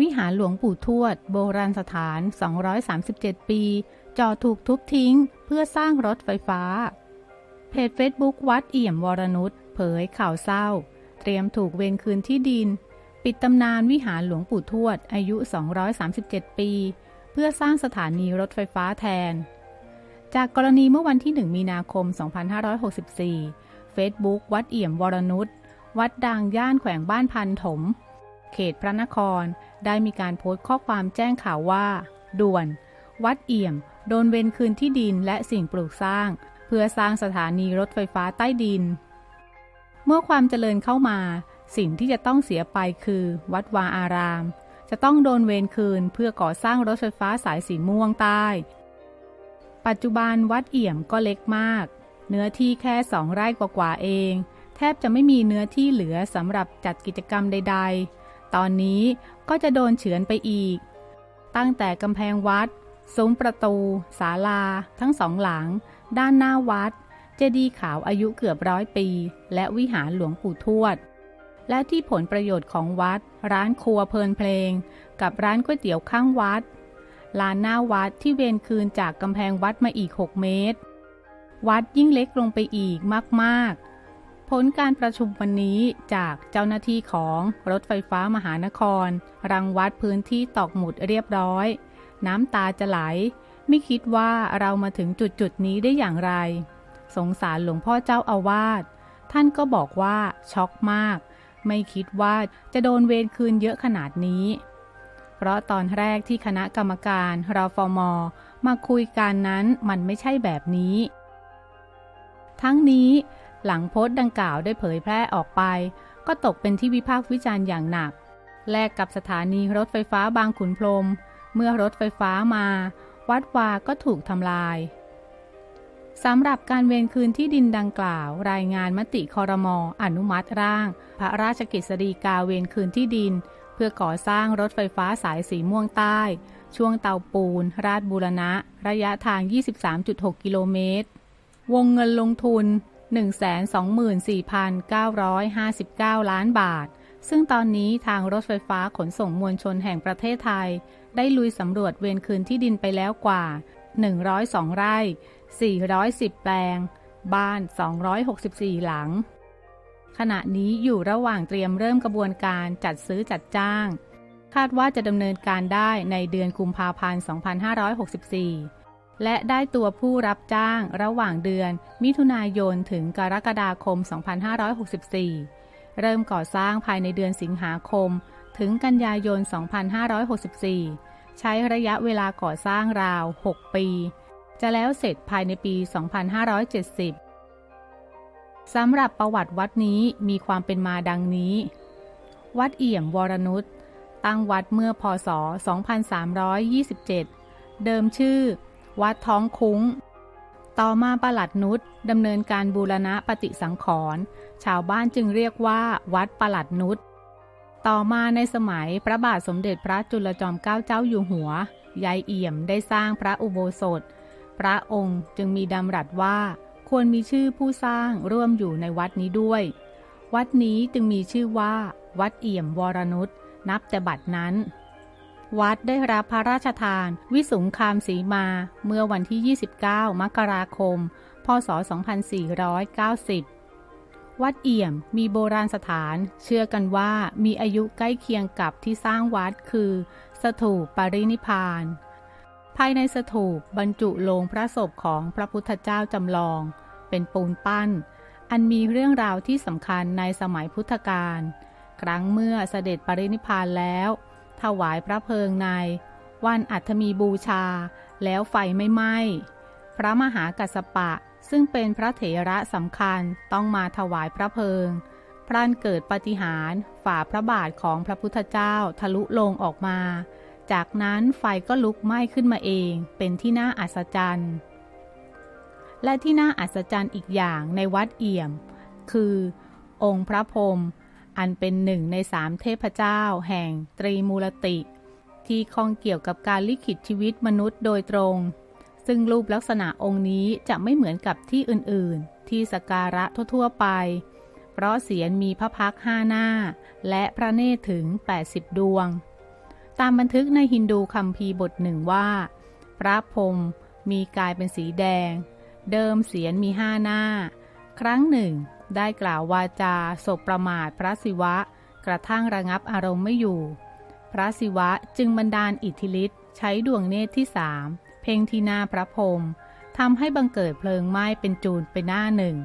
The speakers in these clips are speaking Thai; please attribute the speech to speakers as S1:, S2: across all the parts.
S1: วิหารหลวงปู่ทวด โบราณสถาน 237 ปี จอถูกทุบทิ้ง เพื่อสร้างรถไฟฟ้า เพจเฟซบุ๊กวัดเอี่ยมวรนุชเผยข่าวเศร้า เตรียมถูกเวรคืนที่ดิน ปิดตำนานวิหารหลวงปู่ทวด อายุ 237 ปี เพื่อสร้างสถานีรถไฟฟ้าแทน จากกรณีเมื่อวันที่ 1 มีนาคม 2564เฟซบุ๊กวัดเอี่ยมวรนุชวัดดังย่านแขวงบ้านพันถม เขตพระนครได้มีการโพสต์ข้อความแจ้งข่าวว่า ด่วน วัดเอี่ยม โดนเวนคืนที่ดินและสิ่งปลูกสร้าง เพื่อสร้างสถานีรถไฟฟ้าใต้ดิน เมื่อความเจริญเข้ามา สิ่งที่จะต้องเสียไปคือ วัดวาอาราม จะต้องโดนเวนคืนเพื่อก่อสร้างรถไฟฟ้าสายสีม่วงใต้ ปัจจุบันวัดเอี่ยมก็เล็กมาก เนื้อที่แค่สองไร่กว่าๆเอง แทบจะไม่มีเนื้อที่เหลือสำหรับจัดกิจกรรมใด ๆ ตอนนี้ก็จะโดนเฉือนไปอีก ตั้งแต่กำแพงวัดซุ้มประตู ศาลา ทั้งสองหลัง ด้านหน้าวัด เจดีย์ขาวอายุเกือบร้อยปี และวิหารหลวงปู่ทวด และที่ผลประโยชน์ของวัด ร้านครัวเพลินเพลง กับร้านก๋วยเตี๋ยวข้างวัด ลานหน้าวัดที่เวนคืนจากกำแพงวัดมาอีก 6 เมตร วัดยิ่งเล็กลงไปอีกมากๆ ผลการประชุมวันนี้จากเจ้าหน้าที่ของรถไฟฟ้ามหานคร รังวัดพื้นที่ตอกหมุดเรียบร้อย น้ำตาจะไหล ไม่คิดว่าเรามาถึงจุดจุดนี้ได้อย่างไร สงสารหลวงพ่อเจ้าอาวาสท่านก็บอกว่าช็อกมาก ไม่คิดว่าจะโดนเวรคืนเยอะขนาดนี้ เพราะตอนแรกที่คณะกรรมการรฟมมาคุยกันนั้นมันไม่ใช่แบบนี้ ทั้งนี้ หลังโพสต์ดังกล่าวได้เผยแพร่ออกไป ก็ตกเป็นที่วิพากษ์วิจารณ์อย่างหนัก แลกกับสถานีรถไฟฟ้าบางขุนพรม เมื่อรถไฟฟ้ามา วัดวาก็ถูกทำลายสำหรับการเวรคืนที่ดินดังกล่าว รายงานมติคอรมออนุมัติร่าง พระราชกิจสฎีกาเวรคืนที่ดิน เพื่อก่อสร้างรถไฟฟ้าสายสีม่วงใต้ ช่วงเตาปูน ราชบูรณะ ระยะทาง 23.6 กิโลเมตร วงเงินลงทุน 124,959 ล้านบาท ซึ่งตอนนี้ทางรถไฟฟ้าขนส่งมวลชนแห่งประเทศไทย ได้ลุยสำรวจเวรคืนที่ดินไปแล้วกว่า 102 ไร่ 410 แปลง บ้าน 264 หลัง ขณะนี้อยู่ระหว่างเตรียมเริ่มกระบวนการจัดซื้อจัดจ้าง คาดว่าจะดำเนินการได้ในเดือนกุมภาพันธ์ 2564 และได้ตัวผู้รับจ้างระหว่างเดือน มิถุนายนถึงกรกฎาคม 2564 เริ่มก่อสร้างภายในเดือนสิงหาคม ถึงกันยายน 2564 ใช้ระยะเวลาก่อสร้างราว 6 ปี จะแล้วเสร็จภายในปี 2570 สำหรับประวัติวัดนี้มีความเป็นมาดังนี้ วัดเอี่ยมวรนุชตั้งวัดเมื่อพศ 2327 เดิมชื่อ วัดท้องคุ้ง ต่อมาประหลัดนุชดำเนินการบูรณะปฏิสังขรณ์ชาวบ้านจึงเรียกว่า วัดประหลัดนุชต่อมาในสมัยพระบาทสมเด็จพระจุลจอมเกล้าเจ้าอยู่หัวยายเอี่ยมได้สร้างพระอุโบสถ พระองค์จึงมีดำรัสว่า ควรมีชื่อผู้สร้างร่วมอยู่ในวัดนี้ด้วย วัดนี้จึงมีชื่อว่า วัดเอี่ยมวรนุชนับแต่บัดนั้น วัดได้รับพระราชทาน วิสุงคามสีมา เมื่อวันที่ 29 มกราคม พศ 2490 วัดเอี่ยมมีโบราณสถาน เชื่อกันว่ามีอายุใกล้เคียงกับที่สร้างวัดคือ สถูปปรินิพาน ภายในสถูปบรรจุโลงพระศพของพระพุทธเจ้าจำลอง เป็นปูนปั้น อันมีเรื่องราวที่สำคัญในสมัยพุทธกาลครั้งเมื่อเสด็จปรินิพานแล้ว ถวายพระเพลิงใน วันอัฐมีบูชา แล้วไฟไม่ไหม้พระมหากัสสปะซึ่งเป็นพระเถระสำคัญต้องมาถวายพระเพลิง พรันเกิดปฏิหารฝ่าพระบาทของพระพุทธเจ้าทะลุลงออกมา จากนั้นไฟก็ลุกไหม้ขึ้นมาเองเป็นที่น่าอัศจรรย์ และที่น่าอัศจรรย์อีกอย่างในวัดเอี่ยม คือ องค์พระพรหม อันเป็นหนึ่งในสามเทพเจ้า แห่งตรีมูลติ ที่ข้องเกี่ยวกับการลิขิตชีวิตมนุษย์โดยตรง ซึ่งรูปลักษณะองค์นี้จะไม่เหมือนกับที่อื่น ๆ ที่สการะทั่ว ๆ ไป เพราะเสียนมีพระพักห้าหน้า และพระเนตรถึง 80 ดวง ตามบันทึกในฮินดูคัมภีร์บทหนึ่งว่า พระพรมมีกายเป็นสีแดง เดิมเสียนมีห้าหน้า ครั้งหนึ่ง ได้กล่าววาจาศพประมาทพระศิวะ กระทั่งระงับอารมณ์ไม่อยู่ พระศิวะจึงบันดาลอิทธิฤทธิ์ใช้ดวงเนตรที่สามเพ่งที่หน้าพระพรมทำให้บังเกิดเพลิงไหม้เป็นจูนไปหน้าหนึ่ง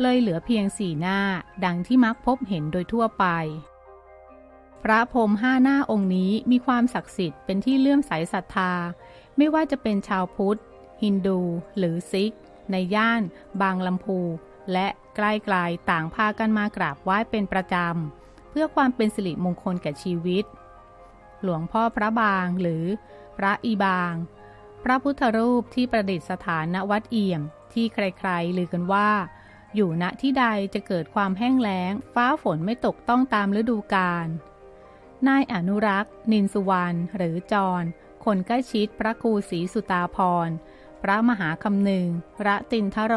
S1: เลยเหลือเพียงสี่หน้าดังที่มักพบเห็นโดยทั่วไป พระพรมห้าหน้าองค์นี้มีความศักดิ์สิทธิ์เป็นที่เลื่อมใสศรัทธา ไม่ว่าจะเป็นชาวพุทธ ฮินดู หรือซิก ในย่าน บางลำพู และใกล้ๆต่างพากันมากราบไหว้เป็นประจำ เพื่อความเป็นสิริมงคลแก่ชีวิต หลวงพ่อพระบางหรือพระอีบาง พระพุทธรูปที่ประดิษฐานณวัดเอี่ยม ที่ใครๆลือกันว่า อยู่ณที่ใดจะเกิดความแห้งแล้ง ฟ้าฝนไม่ตกต้องตามฤดูกาลนายอนุรักษ์ นินสุวรรณหรือจร คนใกล้ชิดพระครูศรีสุตาพร พระมหาคำนึงระตินทโร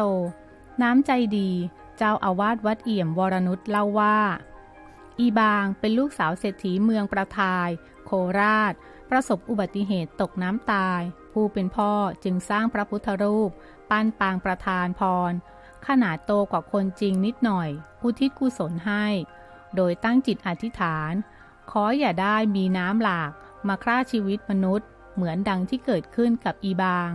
S1: น้ำใจดี เจ้าอาวาสวัดเอี่ยมวรนุชเล่าว่า อีบางเป็นลูกสาวเศรษฐีเมืองประทาย โคราช ประสบอุบัติเหตุตกน้ำตาย ผู้เป็นพ่อจึงสร้างพระพุทธรูป ปั้นปางประธานพร ขนาดโตกว่าคนจริงนิดหน่อย อุทิศกุศลให้ โดยตั้งจิตอธิษฐาน ขออย่าได้มีน้ำหลากมาฆ่าชีวิตมนุษย์ เหมือนดังที่เกิดขึ้นกับอีบาง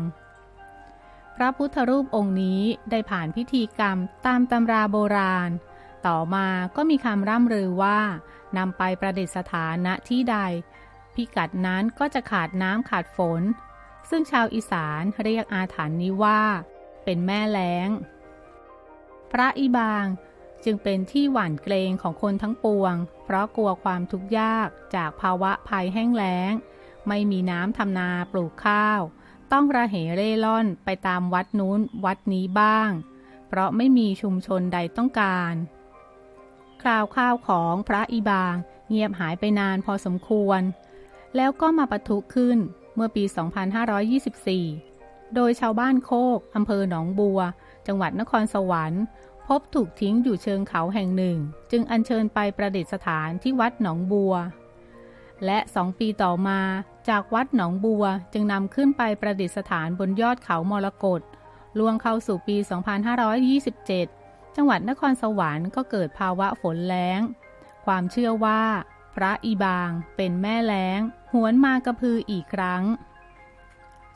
S1: พระพุทธรูปองค์นี้ได้ผ่านพิธีกรรมตามตำราโบราณ ต่อมาก็มีคำร่ำลือว่านำไปประดิษฐานณที่ใด พิกัดนั้นก็จะขาดน้ำขาดฝน ซึ่งชาวอีสานเรียกอาถรรพ์นี้ว่า เป็นแม่แล้ง พระอีบางจึงเป็นที่หวั่นเกรงของคนทั้งปวง เพราะกลัวความทุกข์ยากจากภาวะภัยแห้งแล้ง ไม่มีน้ำทำนาปลูกข้าว ต้องระเหเร่ร่อนไปตามวัดนู้นวัดนี้บ้าง เพราะไม่มีชุมชนใดต้องการ คราวข้าวของพระอีบางเงียบหายไปนานพอสมควร แล้วก็มาปะทุขึ้นเมื่อปี 2524 โดยชาวบ้านโคกอำเภอหนองบัว จังหวัดนครสวรรค์ พบถูกทิ้งอยู่เชิงเขาแห่งหนึ่ง จึงอัญเชิญไปประดิษฐานที่วัดหนองบัว และสองปีต่อมา จากวัดหนองบัวจึงนำขึ้นไปประดิษฐานบนยอดเขามรกตล่วงเข้าสู่ปี 2527 จังหวัดนครสวรรค์ก็เกิดภาวะฝนแล้ง ความเชื่อว่า พระอีบางเป็นแม่แล้ง หวนมากระพืออีกครั้ง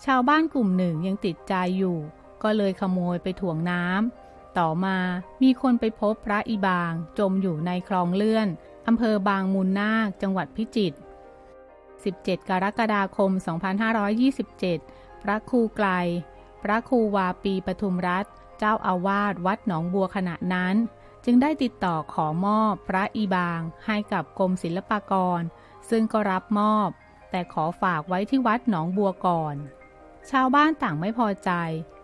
S1: ชาวบ้านกลุ่มหนึ่งยังติดใจอยู่ ก็เลยขโมยไปถ่วงน้ำ ต่อมามีคนไปพบพระอีบางจมอยู่ในคลองเลื่อนอำเภอบางมูลนาคจังหวัดพิจิตร 17 กรกฎาคม 2527 พระครูไกล พระครูวาปีปทุมรัฐเจ้าอาวาสวัดหนองบัวขณะนั้น จึงได้ติดต่อขอมอบพระอีบางให้กับกรมศิลปากร ซึ่งก็รับมอบ แต่ขอฝากไว้ที่วัดหนองบัวก่อน ชาวบ้านต่างไม่พอใจ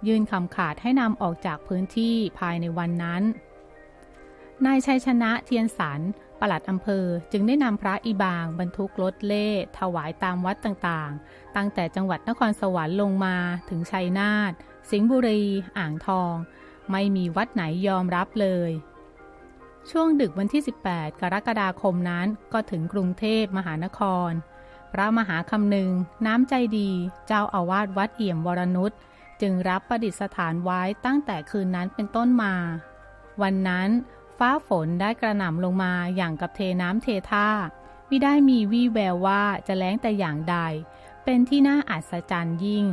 S1: ยื่นคำขาดให้นำออกจากพื้นที่ภายในวันนั้นนายชัยชนะเทียนสัน ปลัดอำเภอจึงได้นำพระอีบาง บรรทุกรถเล่ ถวายตามวัดต่างๆ ตั้งแต่จังหวัดนครสวรรค์ลงมาถึงชัยนาท สิงห์บุรี อ่างทอง ไม่มีวัดไหนยอมรับเลย ช่วงดึกวันที่ 18 กรกฎาคมนั้นก็ถึงกรุงเทพมหานคร พระมหาคำนึง น้ำใจดี เจ้าอาวาสวัดเอี่ยมวรนุชจึงรับประดิษฐานไว้ตั้งแต่คืนนั้นเป็นต้นมา วันนั้น ฟ้าฝนได้กระหน่ำลงมาอย่างกับเทน้ำเทท่าไม่ได้มีวี่แววว่าจะแล้งแต่อย่างใด เป็นที่น่าอัศจรรย์ยิ่ง